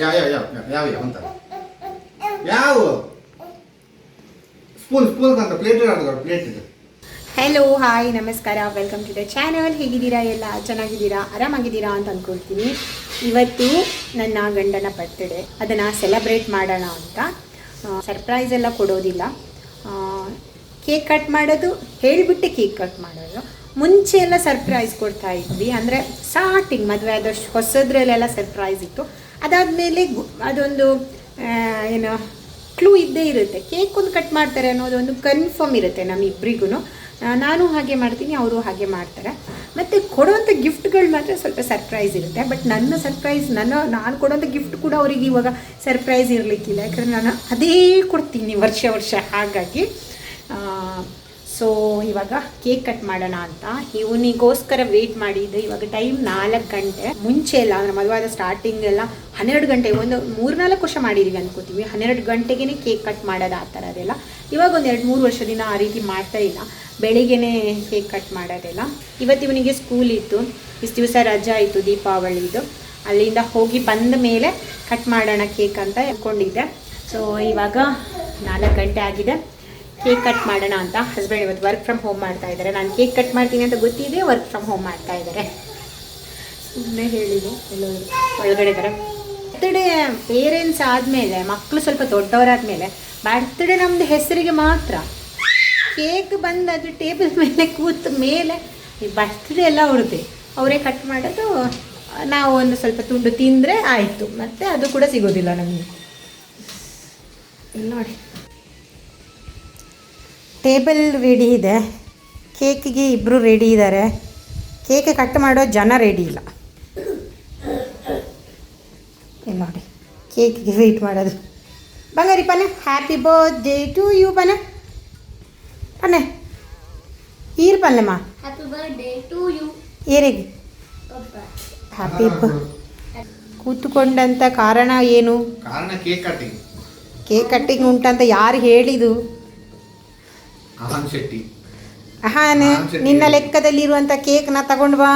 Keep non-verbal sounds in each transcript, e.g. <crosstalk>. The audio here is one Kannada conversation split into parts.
ಯಾವ ಯಾವ ಯಾವ ಯಾವ ಯಾವ ಅಂತ ಯಾವ ಸ್ಪೂನ್ ಸ್ಪೂನ್ ಅಂತ ಪ್ಲೇಟ್ ಪ್ಲೇಟ್ ಇದೆ. ಹಲೋ ಹಾಯ್ ನಮಸ್ಕಾರ ವೆಲ್ಕಮ್ ಟು ದ ಚಾನಲ್ ಹೇಗಿದ್ದೀರಾ ಎಲ್ಲ? ಚೆನ್ನಾಗಿದ್ದೀರಾ? ಆರಾಮಾಗಿದ್ದೀರಾ ಅಂತ ಅಂದ್ಕೊಳ್ತೀನಿ ಇವತ್ತು ನನ್ನ ಗಂಡನ ಬರ್ತ್ಡೇ ಅದನ್ನು ಸೆಲೆಬ್ರೇಟ್ ಮಾಡೋಣ ಅಂತ. ಸರ್ಪ್ರೈಸ್ ಎಲ್ಲ ಕೊಡೋದಿಲ್ಲ. ಕೇಕ್ ಕಟ್ ಮಾಡೋದು, ಹೇಳಿಬಿಟ್ಟೆ ಕೇಕ್ ಕಟ್ ಮಾಡೋದು. ಮುಂಚೆ ಎಲ್ಲ ಸರ್ಪ್ರೈಸ್ ಕೊಡ್ತಾ ಇದ್ವಿ. ಅಂದರೆ ಸ್ಟಾರ್ಟಿಂಗ್ ಮದುವೆ ಆದಷ್ಟು ಹೊಸದ್ರಲ್ಲೆಲ್ಲ ಸರ್ಪ್ರೈಸ್ ಇತ್ತು. ಅದಾದಮೇಲೆ ಅದೊಂದು ಏನು ಕ್ಲೂ ಇದ್ದೇ ಇರುತ್ತೆ. ಕೇಕ್ ಒಂದು ಕಟ್ ಮಾಡ್ತಾರೆ ಅನ್ನೋದೊಂದು ಕನ್ಫರ್ಮ್ ಇರುತ್ತೆ ನಮ್ಮಿಬ್ಬರಿಗೂ ನಾನು ಹಾಗೆ ಮಾಡ್ತೀನಿ, ಅವರು ಹಾಗೆ ಮಾಡ್ತಾರೆ. ಮತ್ತು ಕೊಡುವಂಥ ಗಿಫ್ಟ್ಗಳು ಮಾತ್ರ ಸ್ವಲ್ಪ ಸರ್ಪ್ರೈಸ್ ಇರುತ್ತೆ. ಬಟ್ ನನ್ನ ಸರ್ಪ್ರೈಸ್ ನನ್ನ, ನಾನು ಕೊಡುವಂಥ ಗಿಫ್ಟ್ ಕೂಡ ಅವರಿಗೆ ಇವಾಗ ಸರ್ಪ್ರೈಸ್ ಇರಲಿಕ್ಕಿಲ್ಲ. ಯಾಕಂದರೆ ನಾನು ಅದೇ ಕೊಡ್ತೀನಿ ವರ್ಷ ವರ್ಷ. ಹಾಗಾಗಿ ಸೊ ಇವಾಗ ಕೇಕ್ ಕಟ್ ಮಾಡೋಣ ಅಂತ. ಇವನಿಗೋಸ್ಕರ ವೆಯ್ಟ್ ಮಾಡಿದ್ದು ಇವಾಗ ಟೈಮ್ ನಾಲ್ಕು ಗಂಟೆ. ಮುಂಚೆ ಎಲ್ಲ ಅಂದರೆ ಮದುವಾದ ಸ್ಟಾರ್ಟಿಂಗ್ ಎಲ್ಲ ಹನ್ನೆರಡು ಗಂಟೆ, ಒಂದು ಮೂರ್ನಾಲ್ಕು ವರ್ಷ ಮಾಡಿದೀವಿ ಅನ್ಕೋತೀವಿ. ಹನ್ನೆರಡು ಗಂಟೆಗೇ ಕೇಕ್ ಕಟ್ ಮಾಡೋದು ಆ ಥರ ಅದೆಲ್ಲ ಇವಾಗ ಒಂದು ಎರಡು ಮೂರು ವರ್ಷದಿಂದ ಆ ರೀತಿ ಮಾಡ್ತಾ ಇಲ್ಲ. ಬೆಳಿಗ್ಗೆನೇ ಕೇಕ್ ಕಟ್ ಮಾಡೋದೆಲ್ಲ ಇವತ್ತು ಇವನಿಗೆ ಸ್ಕೂಲ್ ಇತ್ತು. ಇಷ್ಟು ದಿವಸ ರಜಾ ಇತ್ತು ದೀಪಾವಳಿದು. ಅಲ್ಲಿಂದ ಹೋಗಿ ಬಂದ ಮೇಲೆ ಕಟ್ ಮಾಡೋಣ ಕೇಕ್ ಅಂತ ಹೇಳ್ಕೊಂಡಿದ್ದೆ ಸೊ ಇವಾಗ ನಾಲ್ಕು ಗಂಟೆ ಆಗಿದೆ. ಕೇಕ್ ಕಟ್ ಮಾಡೋಣ ಅಂತ ಹಸ್ಬೆಂಡ್ ಇವತ್ತು ವರ್ಕ್ ಫ್ರಮ್ ಹೋಮ್ ಮಾಡ್ತಾ ಇದ್ದಾರೆ. ನಾನು ಕೇಕ್ ಕಟ್ ಮಾಡ್ತೀನಿ ಅಂತ ಗೊತ್ತಿದೆ ವರ್ಕ್ ಫ್ರಮ್ ಹೋಮ್ ಮಾಡ್ತಾ ಇದ್ದಾರೆ. ಸುಮ್ಮನೆ ಹೇಳಿದೆ ಒಳಗಡೆ ಇದ್ದಾರೆ ಬರ್ತ್ಡೇ ಪೇರೆಂಟ್ಸ್ ಆದಮೇಲೆ ಮಕ್ಕಳು ಸ್ವಲ್ಪ ದೊಡ್ಡವರಾದ್ಮೇಲೆ ಬರ್ತ್ಡೇ ನಮ್ಮದು ಹೆಸರಿಗೆ ಮಾತ್ರ. ಕೇಕ್ ಬಂದು ಅದು ಟೇಬಲ್ ಮೇಲೆ ಕೂತ ಮೇಲೆ ಈ ಬರ್ತ್ಡೇ ಎಲ್ಲ ಅವ್ರದ್ದೇ ಅವರೇ ಕಟ್ ಮಾಡೋದು, ನಾವು ಒಂದು ಸ್ವಲ್ಪ ತುಂಡು ತಿಂದರೆ ಆಯಿತು. ಮತ್ತು ಅದು ಕೂಡ ಸಿಗೋದಿಲ್ಲ ನಮಗೆ. ನೋಡಿ. ಟೇಬಲ್ ರೆಡಿ ಇದೆ. ಕೇಕಿಗೆ ಇಬ್ಬರು ರೆಡಿ ಇದ್ದಾರೆ ಕೇಕ್ ಕಟ್ ಮಾಡೋ ಜನ ರೆಡಿ ಇಲ್ಲ. ನೋಡಿ ಕೇಕಿಗೆ ವೆಯ್ಟ್ ಮಾಡೋದು. ಬಂಗಾರಿ ಪನೆ ಹ್ಯಾಪಿ ಬರ್ತ್ಡೇ ಟು ಯು ಪಾನೆ. ಪನೆ. ಈರ್ ಪಲ್ಲೆಮ್ಮ ಹ್ಯಾಪಿ ಬರ್ತ್ಡೇ ಟು ಯು ಏರಿಗೆ. ಹ್ಯಾಪಿ ಕೂತ್ಕೊಂಡಂಥ ಕಾರಣ ಏನು? ಕಾರಣ ಕೇಕ್ ಕಟ್ಟಿಂಗ್ ಕೇಕ್ ಕಟ್ಟಿಂಗ್ ಉಂಟಂತ ಯಾರು ಹೇಳಿದು ಅಹನ್ ಶೆಟ್ಟಿ. ಅಹಾನ್ ನಿನ್ನ ಲೆಕ್ಕದಲ್ಲಿರುವಂಥ ಕೇಕ್ನ ತಗೊಂಡು ಬಾ.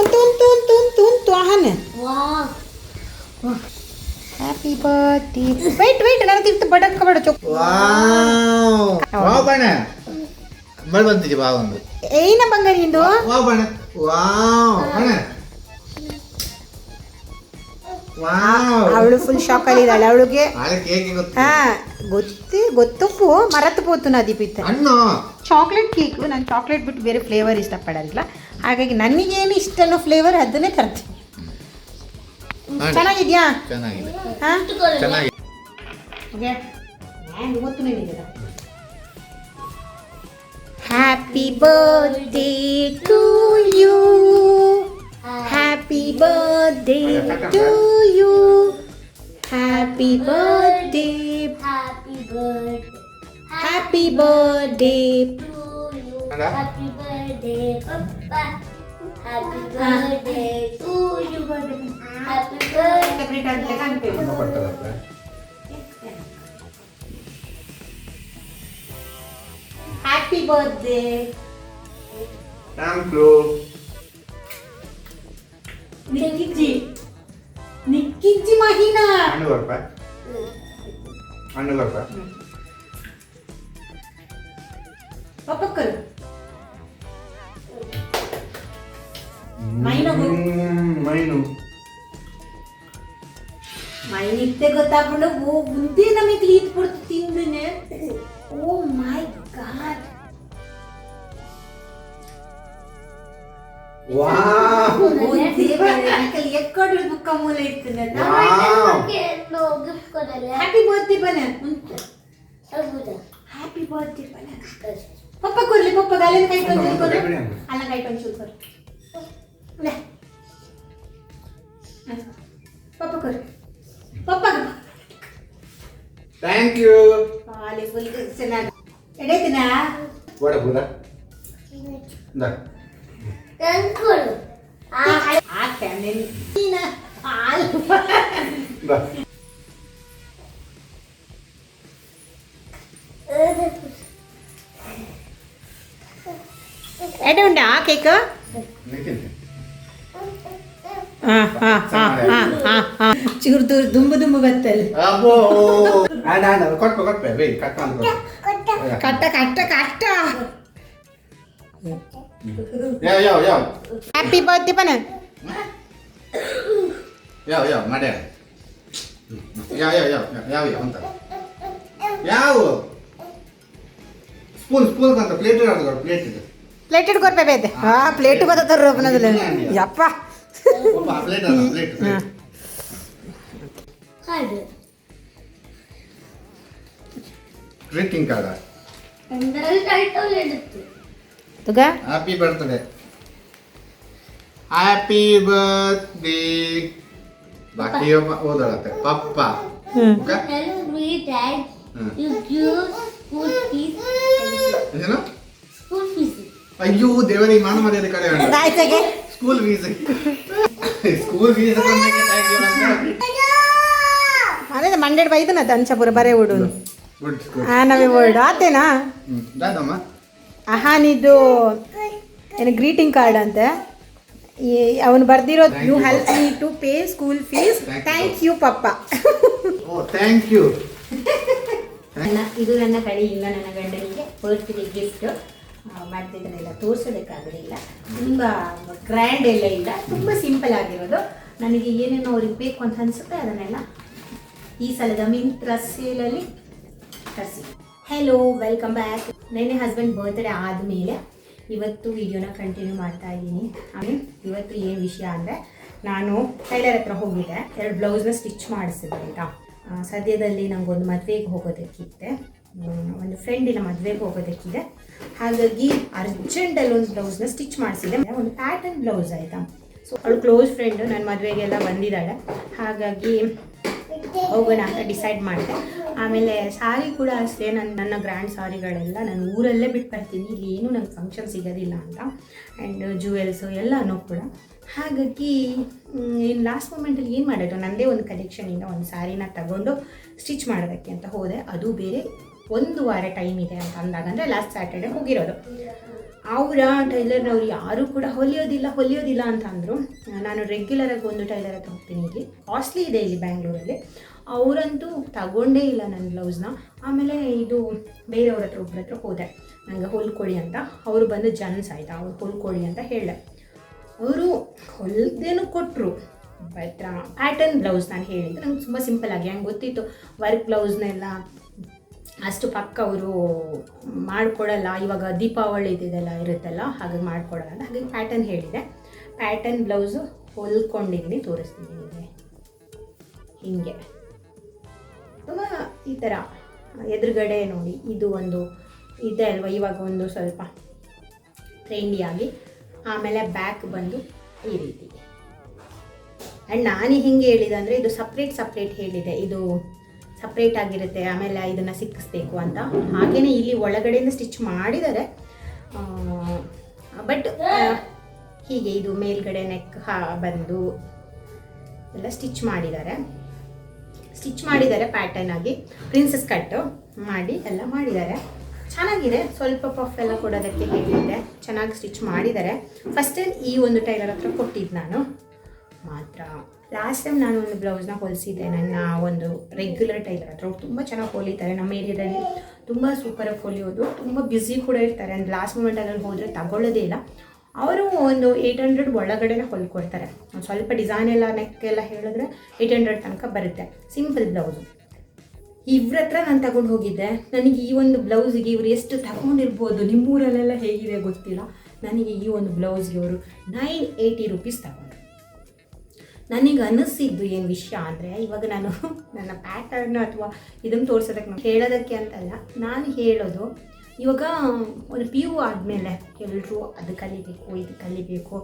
ಉಂಟು ಉಂಟು ಉಂಟು ಉಂಟು ಉಂಟು ಅಹಾನ್ wow happy birthday wait wait ನನಗೆ ತಿರ್ತು ಬಡಕ್ಕ ಬಡ ಚೊಕ್ ಬಂತಿದೆ ವಾವ್ ಒಂದು. ಏನ ಬಂಗಾರಿ ಇಂದು ವಾವ್ ಬಣ್ಣ. ವಾವ್. ಅವಳು ಫುಲ್ ಶಾಕ್ ಅಲ್ಲಿ ಇದ್ದಾಳೆ ಅವಳಿಗೆ ಹಾ ಗೊತ್ತು ಗೊತ್ತಪ್ಪು ಮರತ್ತು ಪೋತು ನದಿ ಪಿತ್ತ ಹಣ್ಣು. ಚಾಕ್ಲೇಟ್ ಕೇಕ್ ನಾನು ಚಾಕ್ಲೇಟ್ ಬಿಟ್ಟು ಬೇರೆ ಫ್ಲೇವರ್ ಇಷ್ಟಪಡೋದಿಲ್ಲ. ಹಾಗಾಗಿ ನನಗೇನು ಇಷ್ಟನೋ ಫ್ಲೇವರ್ ಅದನ್ನೇ ತರ್ತೀನಿ. ಚೆನ್ನಾಗಿದ್ಯಾ? Happy birthday to you Happy birthday to you. Happy birthday. Happy birthday. Happy birthday to you. Happy birthday, Papa. Happy birthday to you. Happy birthday. Happy birthday. Thank you. Thank you ನಿಕ್ಕಿಜ್ಜಿ ನಿಕ್ಕಿಜ್ಜಿ ಮಹಿನಾ ಹಣ್ಣು ಬರ್ಪ ಹಣ್ಣು ಬರ್ಪ ಪಪ್ಪಕ್ಕರು ಮೈನು. ಹ್ಮ್, ಮೈನು ಮೈನಿತ್ತೆ ಗೊತ್ತಾಗ್ಬಿಡು ಓ ಮುಂದೆ ನಮಗೆ ಲೀತ್ ಬಿಡ್ತು ತಿಂದನೆ ಓ ಮೈ ಗಾಡ್ ವಾವ್ ಓ ದೇವರೇ ನಕಲಿ ಎಕ್ಕಡು ಬುಕ್ಕ ಮೂಲ ಇರ್ತದೆ. ಹ್ಯಾಪಿ ಬರ್ತ್ಡೇ ಬನ ಹೌದಾ? ಹ್ಯಾಪಿ ಬರ್ತ್ಡೇ ಬನ ಪಪ್ಪ ಕೊರ್ಲಿ ಪಪ್ಪ ಕೈ ಕೊಂಡು ಕೊರ್ಲಿ ಅಲ್ಲ ಕೈ ಕೊಂಡು ಕೊರ್ ले ಪಪ್ಪ ಪಪ್ಪ ಥ್ಯಾಂಕ್ ಯು ಪಾಲಿ ಫುಲ್ ಚೆನ್ನಾಗಿ. ಎಡೈತಿನಾ ಓಡ ಇಂದ ಕೊಡು. ಆ, ಆತ ನೀನ ಹಾಲು ಬಾ ಅದು ಎಡೆ ಉಂಟಾ ಕೇಕ್ ಹಾಂ ಹಾಂ ಹಾಂ ಹಾಂ ಹಾಂ ಹಾಂ ಚೂರು ದೂರ ದುಂಬು ದುಂಬು ಬತ್ತಲ್ಲಿ ಅಬ್ಬೋ ಆಡ ಆಡ ಕೊಟ್ಪ ಕೊಟ್ಪ ಬೇ ಕಟ್ ಮಾಡಿ ಕಟ್ಟ ಕಟ್ಟ ಕಟ್ಟ ಯಾವ ಯಾವ ಯಾವ ಹ್ಯಾಪಿ ಬರ್ತ್ಡೇ ಪನ ಯಾವ ಯಾವ ಮಾಡ್ಯಾರ ಯಾವ ಯಾವ ಯಾವ ಯಾವ ಯಾವ ಅಂತ. ಯಾವ ಸ್ಪೂನ್ ಸ್ಪೂನ್ ಅಂತ ಪ್ಲೇಟ್ ಇರೋದು ಪ್ಲೇಟ್ ಇದೆ. ಪ್ಲೇಟ್ ಇಟ್ಕೊರ್ಪೆ ಬೇದೆ ಹಾ ಪ್ಲೇಟ್ ಗೊತ್ತಾರ ರೂಪನದಲ್ಲಿ ಯಪ್ಪ. ಪ್ಲೇಟ್ ಅಲ್ಲ ಪ್ಲೇಟ್ ಕಾರ್ಡ್ ಡ್ರಿಂಕಿಂಗ್ ಕಾರ್ಡ್ ಎಂದರಲ್ಲಿ ಟೈಟಲ್ ಇಡುತ್ತೆ ತುಗ ಹ್ಯಾಪಿ ಬರ್ತ್ಡೇ ಹ್ಯಾಪಿ ಬರ್ತ್ಡೇ ಬಾಕಿ ಓದಳತ್ತೆ. ಪಪ್ಪ ಹ್ಮ್. Me that you give school fees. ಏನು? School fees. ಅಯ್ಯೋ ದೇವರಿಗೆ ಮಾನ ಮರ್ಯಾದೆ ಕಡೆ ಆಯ್ತಾಗೆ ಸ್ಕೂಲ್ ಫೀಸ್ ಸ್ಕೂಲ್ ಫೀಸ್ ಅದೇ ಮಂಡ್ಯಡ್ ಬೈದನ ದಂಚಪುರ ಬರೇ ಉಡು ಗುಡ್ ಗುಡ್ ಆ ನವೇ ಆತೇನಾ? ದಾದಮ್ಮ? ಅಹಾನಿದು ಏನು ಗ್ರೀಟಿಂಗ್ ಕಾರ್ಡ್ ಅಂತೆ? ಅವನು ಬರ್ದಿರೋದು you help me to pay school fees thank you papa. Oh thank you ನನ್ನ ಇದು ನನ್ನ ಕಡೆಯಿಂದ ನನ್ನ ಗಂಡನಿಗೆ ಬರ್ತ್ಡೇ ಗಿಫ್ಟ್ ಮಾಡ್ತಿದ್ದನೆಲ್ಲ ತೋರಿಸೋದಕ್ಕಾಗಲಿಲ್ಲ. ತುಂಬ ಗ್ರ್ಯಾಂಡ್ ಎಲ್ಲ ಇಲ್ಲ. ತುಂಬ ಸಿಂಪಲ್ ಆಗಿರೋದು. ನನಗೆ ಏನೇನೋ ಅವ್ರಿಗೆ ಬೇಕು ಅಂತ ಅನಿಸುತ್ತೆ ಅದನ್ನೆಲ್ಲ ಈ ಸಲದ ಮಿಂತ್ರ ಸೇಲಲ್ಲಿ ತರಿಸಿ. ಹೆಲೋ ವೆಲ್ಕಮ್ ಬ್ಯಾಕ್ ನೆನ್ನೆ ಹಸ್ಬೆಂಡ್ ಬರ್ತ್ಡೇ ಆದಮೇಲೆ ಇವತ್ತು ವಿಡಿಯೋನ ಕಂಟಿನ್ಯೂ ಮಾಡ್ತಾ ಇದ್ದೀನಿ. ಆಮೇಲೆ ಇವತ್ತು ಏನು ವಿಷಯ ಅಂದರೆ ನಾನು ಟೈಲರ್ ಹತ್ರ ಹೋಗಿದ್ದೆ. ಎರಡು ಬ್ಲೌಸ್ನ ಸ್ಟಿಚ್ ಮಾಡಿಸಿದೆ ಆಯಿತಾ? ಸದ್ಯದಲ್ಲಿ ನನಗೊಂದು ಮದುವೆಗೆ ಹೋಗೋದಕ್ಕಿತ್ತೆ ಒಂದು ಫ್ರೆಂಡಿನ ಮದುವೆಗೆ ಹೋಗೋದಕ್ಕಿದೆ. ಹಾಗಾಗಿ ಅರ್ಜೆಂಟಲ್ಲಿ ಒಂದು ಬ್ಲೌಸ್ನ ಸ್ಟಿಚ್ ಮಾಡಿಸಿದೆ. ಒಂದು ಪ್ಯಾಟರ್ನ್ ಬ್ಲೌಸ್ ಆಯಿತಾ? ಸೊ ಅವಳು ಕ್ಲೋಸ್ ಫ್ರೆಂಡು ನನ್ನ ಮದುವೆಗೆಲ್ಲ ಬಂದಿದ್ದಾಳೆ. ಹಾಗಾಗಿ ಹೋಗೋಣ ಅಂತ ಡಿಸೈಡ್ ಮಾಡಿದೆ. ಆಮೇಲೆ ಸಾರಿ ಕೂಡ ಅಷ್ಟೇ ನನ್ನ ನನ್ನ ಗ್ರ್ಯಾಂಡ್ ಸಾರಿಗಳೆಲ್ಲ ನಾನು ಊರಲ್ಲೇ ಬಿಟ್ಟು ಬರ್ತೀನಿ ಇಲ್ಲಿ ಏನು ನಂಗೆ ಫಂಕ್ಷನ್ ಸಿಗೋದಿಲ್ಲ ಅಂತ. ಆ್ಯಂಡ್ ಜುವೆಲ್ಸು ಎಲ್ಲನೂ ಕೂಡ. ಹಾಗಾಗಿ ಇನ್ನು ಲಾಸ್ಟ್ ಮೂಮೆಂಟಲ್ಲಿ ಏನು ಮಾಡೋದು ನನ್ನದೇ ಒಂದು ಕಲೆಕ್ಷನಿಂದ ಒಂದು ಸ್ಯಾರಿನ ತಗೊಂಡು ಸ್ಟಿಚ್ ಮಾಡೋದಕ್ಕೆ ಅಂತ ಹೋದೆ. ಅದು ಬೇರೆ ಒಂದು ವಾರ ಟೈಮ್ ಇದೆ ಅಂತ ಅಂದಾಗ, ಅಂದರೆ ಲಾಸ್ಟ್ ಸ್ಯಾಟರ್ಡೆ ಹೋಗಿರೋದು ಅವರ ಟೈಲರ್ನವ್ರು ಯಾರೂ ಕೂಡ ಹೊಲಿಯೋದಿಲ್ಲ ಹೊಲಿಯೋದಿಲ್ಲ ಅಂತ ಅಂದರು. ನಾನು ರೆಗ್ಯುಲರಾಗಿ ಒಂದು ಟೈಲರ್ ಹತ್ರ ಹೋಗ್ತೀನಿ ಇಲ್ಲಿ. ಕಾಸ್ಟ್ಲಿ ಇದೆ ಇಲ್ಲಿ ಬ್ಯಾಂಗ್ಳೂರಲ್ಲಿ ಅವರಂತೂ ತಗೊಂಡೇ ಇಲ್ಲ ನನ್ನ ಬ್ಲೌಸ್ನ ಆಮೇಲೆ ಇದು ಬೇರೆಯವ್ರ ಹತ್ರ ಒಬ್ಬರ ಹತ್ರ ಹೋದೆ. ನನಗೆ ಹೊಲ್ಕೊಳ್ಳಿ ಅಂತ. ಅವರು ಬಂದು ಜನ್ಸ್ ಆಯ್ತಾ, ಅವ್ರು ಹೊಲ್ಕೊಳ್ಳಿ ಅಂತ ಹೇಳಿದೆ. ಅವರು ಹೊಲ್ದೇನು ಕೊಟ್ಟರು ಬೈತ್ರ ಪ್ಯಾಟರ್ನ್ ಬ್ಲೌಸ್ ನಾನು ಹೇಳಿದ್ದು ನಂಗೆ ತುಂಬ ಸಿಂಪಲ್ ಆಗಿ ಹಂಗೆ ಗೊತ್ತಿತ್ತು. ವರ್ಕ್ ಬ್ಲೌಸ್ನೆಲ್ಲ ಅಷ್ಟು ಪಕ್ಕ ಅವರು ಮಾಡಿಕೊಡಲ್ಲ. ಇವಾಗ ದೀಪಾವಳಿ ಇದೆಲ್ಲ ಇರುತ್ತಲ್ಲ, ಹಾಗಾಗಿ ಮಾಡಿಕೊಡಲ್ಲ ಅಂತ ಹಾಗಾಗಿ ಪ್ಯಾಟರ್ನ್ ಹೇಳಿದೆ. ಪ್ಯಾಟರ್ನ್ ಬ್ಲೌಸು ಹೊಲ್ಕೊಂಡಿದ್ದೀನಿ, ತೋರಿಸ್ತೀನಿ ನಿಮಗೆ. ಹೀಗೆ. ಈ ಥರ ಎದುರುಗಡೆ ನೋಡಿ, ಇದು ಒಂದು ಇದೆ ಅಲ್ವಾ, ಇವಾಗ ಒಂದು ಸ್ವಲ್ಪ ಟ್ರೆಂಡಿಯಾಗಿ ಆಮೇಲೆ ಬ್ಯಾಕ್ ಬಂದು ಈ ರೀತಿ. ಆ್ಯಂಡ್ ನಾನು ಹಿಂಗೆ ಹೇಳಿದೆ ಅಂದರೆ ಇದು ಸಪ್ರೇಟ್ ಸಪ್ರೇಟ್ ಹೇಳಿದೆ. ಇದು ಸಪ್ರೇಟ್ ಆಗಿರುತ್ತೆ, ಆಮೇಲೆ ಇದನ್ನು ಸಿಕ್ಕಿಸ್ಬೇಕು ಅಂತ. ಹಾಗೆಯೇ ಇಲ್ಲಿ ಒಳಗಡೆಯಿಂದ ಸ್ಟಿಚ್ ಮಾಡಿದ್ದಾರೆ. ಬಟ್ ಹೀಗೆ ಇದು ಮೇಲ್ಗಡೆ ನೆಕ್ ಹಾ, ಬಂದು ಎಲ್ಲ ಸ್ಟಿಚ್ ಮಾಡಿದ್ದಾರೆ. ಸ್ಟಿಚ್ ಮಾಡಿದ್ದಾರೆ ಪ್ಯಾಟರ್ನ್ ಆಗಿ. ಪ್ರಿನ್ಸಸ್ ಕಟ್ಟು ಮಾಡಿ ಎಲ್ಲ ಮಾಡಿದ್ದಾರೆ. ಚೆನ್ನಾಗಿದೆ. ಸ್ವಲ್ಪ ಪಫ್ ಎಲ್ಲ ಕೊಡೋದಕ್ಕೆ ಹೇಗಿದೆ ಚೆನ್ನಾಗಿ ಸ್ಟಿಚ್ ಮಾಡಿದ್ದಾರೆ. ಫಸ್ಟ್ ಟೈಮ್ ಈ ಒಂದು ಟೈಲರ್ ಹತ್ರ ಕೊಟ್ಟಿದ್ದು ನಾನು. ಮಾತ್ರ. ಲಾಸ್ಟ್ ಟೈಮ್ ನಾನು ಒಂದು ಬ್ಲೌಸ್ನ ಹೊಲಿಸಿದ್ದೆ. ನನ್ನ ಒಂದು ರೆಗ್ಯುಲರ್ ಟೈಲರ್ ಹತ್ರ. ತುಂಬ ಚೆನ್ನಾಗಿ ಹೊಲಿತಾರೆ. ನಮ್ಮ ಏರಿಯಾದಲ್ಲಿ ತುಂಬ ಸೂಪರಾಗಿ ಹೊಲಿಯೋದು. ತುಂಬ ಬ್ಯುಸಿ ಕೂಡ ಇರ್ತಾರೆ. ಅಂದ್ರೆ ಲಾಸ್ಟ್ ಮೂಮೆಂಟಲ್ಲಿ ಹೋದರೆ ತಗೊಳ್ಳೋದೇ ಇಲ್ಲ. ಅವರು ಒಂದು ಏಯ್ಟ್ ಹಂಡ್ರೆಡ್ ಒಳಗಡೆನೆ ಹೊಲ್ಕೊಡ್ತಾರೆ ಒಂದು ಸ್ವಲ್ಪ ಡಿಸೈನ್ ಎಲ್ಲ ನೆಕ್ ಎಲ್ಲ ಹೇಳಿದ್ರೆ ಏಯ್ಟ್ ಹಂಡ್ರೆಡ್ ತನಕ ಬರುತ್ತೆ. ಸಿಂಪಲ್ ಬ್ಲೌಸು ಇವ್ರ ಹತ್ರ ನಾನು ತಗೊಂಡು ಹೋಗಿದ್ದೆ. ನನಗೆ ಈ ಒಂದು ಬ್ಲೌಸಿಗೆ ಇವ್ರು ಎಷ್ಟು ತಗೊಂಡಿರ್ಬೋದು? ನಿಮ್ಮೂರಲ್ಲೆಲ್ಲ ಹೇಗಿದೆ ಗೊತ್ತಿಲ್ಲ. ನನಗೆ ಈ ಒಂದು ಬ್ಲೌಸ್ಗೆ ಅವರು ನೈನ್ ಏಯ್ಟಿ ರುಪೀಸ್ ತಗೊಂಡ್ರು. ನನಗೆ ಅನಿಸಿದ್ದು ಏನು ವಿಷಯ ಅಂದರೆ ಇವಾಗ ನಾನು <laughs> ನನ್ನ ಪ್ಯಾಟರ್ನ್ ಅಥವಾ ಇದನ್ನು ತೋರಿಸೋದಕ್ಕೆ ನಾನು ಹೇಳೋದಕ್ಕೆ ಅಂತಲ್ಲ. ನಾನು ಹೇಳೋದು ಇವಾಗ, ಒಂದು ಪಿ ಯು ಆದಮೇಲೆ ಎಲ್ಲರೂ ಅದು ಕಲಿಬೇಕು, ಇದು ಕಲಿಬೇಕು,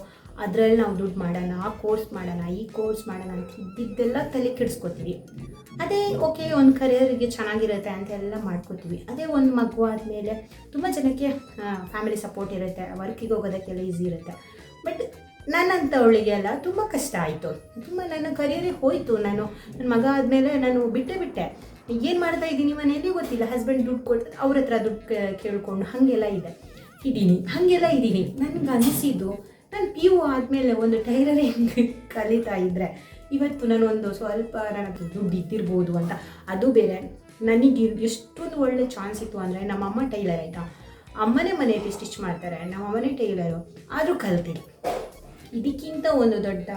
ಅದರಲ್ಲಿ ನಾವು ದುಡ್ಡು ಮಾಡೋಣ, ಆ ಕೋರ್ಸ್ ಮಾಡೋಣ, ಈ ಕೋರ್ಸ್ ಮಾಡೋಣ ಅಂತ ಇದ್ದಿದ್ದೆಲ್ಲ ತಲೆ ಕೆಡಿಸ್ಕೊತೀವಿ. ಅದೇ ಓಕೆ ಒಂದು ಕರಿಯರಿಗೆ ಚೆನ್ನಾಗಿರುತ್ತೆ ಅಂತ ಎಲ್ಲ ಮಾಡ್ಕೋತೀವಿ. ಅದೇ ಒಂದು ಮಗು ಆದಮೇಲೆ ತುಂಬ ಜನಕ್ಕೆ ಫ್ಯಾಮಿಲಿ ಸಪೋರ್ಟ್ ಇರುತ್ತೆ ವರ್ಕಿಗೆ ಹೋಗೋದಕ್ಕೆಲ್ಲ ಈಸಿ ಇರುತ್ತೆ. ಬಟ್ ನನ್ನಂಥವಳಿಗೆ ಎಲ್ಲ ತುಂಬ ಕಷ್ಟ ಆಯಿತು. ತುಂಬ ನನ್ನ ಕರಿಯರಿಗೆ ಹೋಯಿತು. ನಾನು, ನನ್ನ ಮಗ ಆದಮೇಲೆ ನಾನು ಬಿಟ್ಟೆ ಬಿಟ್ಟೆ. ಏನು ಮಾಡ್ತಾ ಇದ್ದೀನಿ ಮನೆಯಲ್ಲಿ ಗೊತ್ತಿಲ್ಲ. ಹಸ್ಬೆಂಡ್ ದುಡ್ಡು ಕೊಟ್ಟು ಅವ್ರ ಹತ್ರ ದುಡ್ಡು ಕೇಳ್ಕೊಂಡು ಹಾಗೆಲ್ಲ ಇದೆ. ಇದ್ದೀನಿ. ಹಾಗೆಲ್ಲ ಇದ್ದೀನಿ. ನನಗೆ ಅನಿಸಿದ್ದು ನಾನು ಪಿ ಯು ಆದಮೇಲೆ ಒಂದು ಟೈಲರಿಂಗ್ <laughs> ಕಲಿತಾ ಇದ್ದರೆ ಇವತ್ತು ನಾನೊಂದು ಸ್ವಲ್ಪ ನನ್ನ ದುಡ್ಡು ಇದ್ದಿರ್ಬೋದು ಅಂತ. ಅದು ಬೇರೆ. ನನಗೆ ಎಷ್ಟೊಂದು ಒಳ್ಳೆ ಚಾನ್ಸ್ ಇತ್ತು ಅಂದರೆ ನಮ್ಮಮ್ಮ ಟೈಲರ್ ಆಯಿತಾ? ಅಮ್ಮನೇ ಮನೆಯಲ್ಲಿ ಸ್ಟಿಚ್ ಮಾಡ್ತಾರೆ. ನಮ್ಮಮ್ಮನೇ ಟೈಲರು. ಆದರೂ ಕಲ್ತಿಲ್ಲ. ಇದಕ್ಕಿಂತ ಒಂದು ದೊಡ್ಡ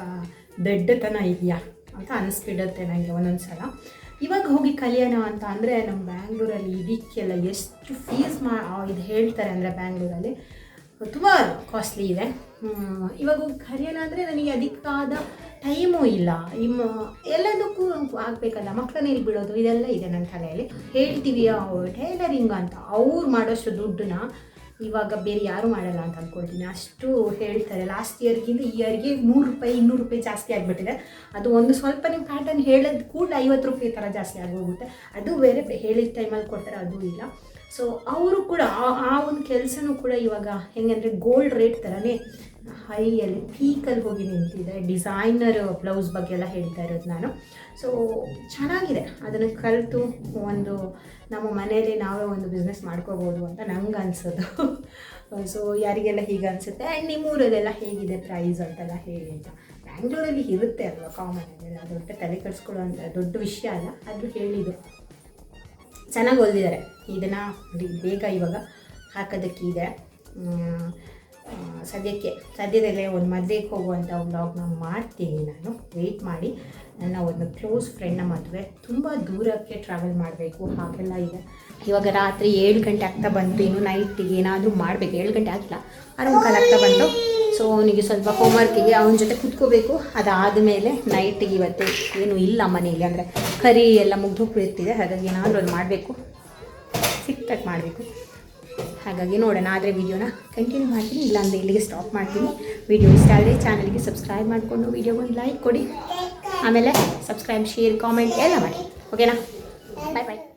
ದೊಡ್ಡತನ ಇದೆಯಾ ಅಂತ ಅನಿಸ್ಬಿಡುತ್ತೆ ನನಗೆ ಒಂದೊಂದು ಸಲ ಇವಾಗ ಹೋಗಿ ಕಲಿಯೋಣ ಅಂತ ಅಂದರೆ ನಮ್ಮ ಬ್ಯಾಂಗ್ಳೂರಲ್ಲಿ ಇದಕ್ಕೆಲ್ಲ ಎಷ್ಟು ಫೀಸ್ ಮಾ ಇದು ಹೇಳ್ತಾರೆ ಅಂದರೆ ಬ್ಯಾಂಗ್ಳೂರಲ್ಲಿ, ತುಂಬ ಕಾಸ್ಟ್ಲಿ ಇದೆ. ಇವಾಗ ಹೋಗಿ ಕಲಿಯೋಣ ಅಂದರೆ ನನಗೆ ಅದಕ್ಕಾದ ಟೈಮೂ ಇಲ್ಲ. ಇಮ್ಮ ಎಲ್ಲದಕ್ಕೂ ಆಗಬೇಕಲ್ಲ ಮಕ್ಕಳನ್ನ ಇಲ್ಲಿ ಬಿಡೋದು? ಇದೆಲ್ಲ ಇದೆ ನನ್ನ ತಲೆಯಲ್ಲಿ. ಹೇಳ್ತೀವಿ ಟೈಲರಿಂಗ್ ಅಂತ. ಅವ್ರು ಮಾಡೋಷ್ಟು ದುಡ್ಡನ್ನ ಇವಾಗ ಬೇರೆ ಯಾರೂ ಮಾಡಲ್ಲ ಅಂತ ಅಂದ್ಕೊಳ್ತೀನಿ ಅಷ್ಟು ಹೇಳ್ತಾರೆ. ಲಾಸ್ಟ್ ಇಯರ್ಗಿಂತ ಈ ಇಯರ್ಗೆ ನೂರು ರೂಪಾಯಿ, ಇನ್ನೂರು ರೂಪಾಯಿ ಜಾಸ್ತಿ ಆಗಿಬಿಟ್ಟಿದೆ. ಅದು ಒಂದು ಸ್ವಲ್ಪ ನಿಮ್ಮ ಪ್ಯಾಟರ್ನ್ ಹೇಳೋದು ಕೂಡ ಐವತ್ತು ರೂಪಾಯಿ ಥರ ಜಾಸ್ತಿ ಆಗೋಗುತ್ತೆ. ಅದು ಬೇರೆ ಹೇಳಿದ ಟೈಮಲ್ಲಿ ಕೊಡ್ತಾರೆ, ಅದು ಇಲ್ಲ. ಸೊ ಅವರು ಕೂಡ ಆ- ಒಂದು ಕೆಲಸನೂ ಕೂಡ ಇವಾಗ ಹೆಂಗಂದರೆ ಗೋಲ್ಡ್ ರೇಟ್ ಥರನೇ ಹೈಯಲ್ಲಿ ಪೀಕಲ್ಲಿ ಹೋಗಿ ನಿಂತಿದೆ. ಡಿಸೈನರ್ ಬ್ಲೌಸ್ ಬಗ್ಗೆ ಎಲ್ಲ ಹೇಳ್ತಾ ಇರೋದು ನಾನು. ಸೊ ಚೆನ್ನಾಗಿದೆ. ಅದನ್ನು ಕಲಿತು ಒಂದು ನಮ್ಮ ಮನೆಯಲ್ಲಿ ನಾವೇ ಒಂದು ಬಿಸ್ನೆಸ್ ಮಾಡ್ಕೋಬೋದು ಅಂತ ನಂಗೆ ಅನ್ಸೋದು. <laughs> ಸೊ ಯಾರಿಗೆಲ್ಲ ಹೀಗೆ ಅನಿಸುತ್ತೆ? ಆ್ಯಂಡ್ ನಿಮ್ಮೂರಲ್ಲೆಲ್ಲ ಹೇಗಿದೆ ಪ್ರೈಸ್ ಅಂತೆಲ್ಲ ಹೇಳಿ ಅಂತ. ಬ್ಯಾಂಗ್ಳೂರಲ್ಲಿ ಇರುತ್ತೆ ಅಲ್ವಾ ಕಾಮನ್ ಅದೆಲ್ಲ ದೊಡ್ಡ ತಲೆ ಕೆಡಿಸ್ಕೊಳ್ಳೋ ಅಂತ ದೊಡ್ಡ ವಿಷಯ ಅಲ್ಲ. ಅದು ಹೇಳಿದ್ದು ಚೆನ್ನಾಗಿ ಹೊಲ್ದಿದ್ದಾರೆ. ಇದನ್ನು ಬೇಗ ಇವಾಗ ಹಾಕೋದಕ್ಕಿದೆ. ಸದ್ಯಕ್ಕೆ, ಸದ್ಯದಲ್ಲೇ ಒಂದು ಮದುವೆಗೆ ಹೋಗುವಂಥ ವ್ಲಾಗ್ನ ಮಾಡ್ತೀನಿ ನಾನು. ವೆಯ್ಟ್ ಮಾಡಿ. ನನ್ನ ಒಂದು ಕ್ಲೋಸ್ ಫ್ರೆಂಡ್ನ ಮದುವೆ. ತುಂಬ ದೂರಕ್ಕೆ ಟ್ರಾವೆಲ್ ಮಾಡಬೇಕು. ಹಾಗೆಲ್ಲ ಇದೆ ಇವಾಗ ರಾತ್ರಿ ಏಳು ಗಂಟೆ ಆಗ್ತಾ ಬಂತು. ಇನ್ನು ನೈಟಿಗೆ ಏನಾದರೂ ಮಾಡಬೇಕು. ಏಳು ಗಂಟೆ ಆಗಿಲ್ಲ. ಆರು ಮುಕ್ಕಾಲು ಆಗ್ತಾ ಬಂತು. ಸೊ ಅವನಿಗೆ ಸ್ವಲ್ಪ ಹೋಮ್ವರ್ಕಿಗೆ ಅವನ ಜೊತೆ ಕುತ್ಕೋಬೇಕು. ಅದಾದ ಮೇಲೆ ನೈಟಿಗೆ ಇವತ್ತು ಏನು ಇಲ್ಲ ಮನೆಯಲ್ಲಿ. ಅಂದರೆ ಕರಿ ಎಲ್ಲ ಮುಗ್ದೋಗ್ಬಿಡ್ತಿದೆ ಹಾಗಾಗಿ ಏನಾದರೂ ಅದು ಮಾಡಬೇಕು. ಸಿಕ್ಟಾಗಿ ಮಾಡಬೇಕು. ಹಾಗಾಗಿ ನೋಡೋಣ, ಆದರೆ ವೀಡಿಯೋನ ಕಂಟಿನ್ಯೂ ಮಾಡ್ತೀನಿ. ಇಲ್ಲಾಂದರೆ ಇಲ್ಲಿಗೆ ಸ್ಟಾಪ್ ಮಾಡ್ತೀನಿ. ವೀಡಿಯೋ ಇಷ್ಟ ಆದರೆ ಚಾನಲ್ಗೆ ಸಬ್ಸ್ಕ್ರೈಬ್ ಮಾಡಿಕೊಂಡು ವಿಡಿಯೋಗೆ ಲೈಕ್ ಕೊಡಿ. ಆಮೇಲೆ ಸಬ್ಸ್ಕ್ರೈಬ್ ಶೇರ್ ಕಾಮೆಂಟ್ ಎಲ್ಲ ಮಾಡಿ. ಓಕೆನಾ ಬಾಯ್ ಬಾಯ್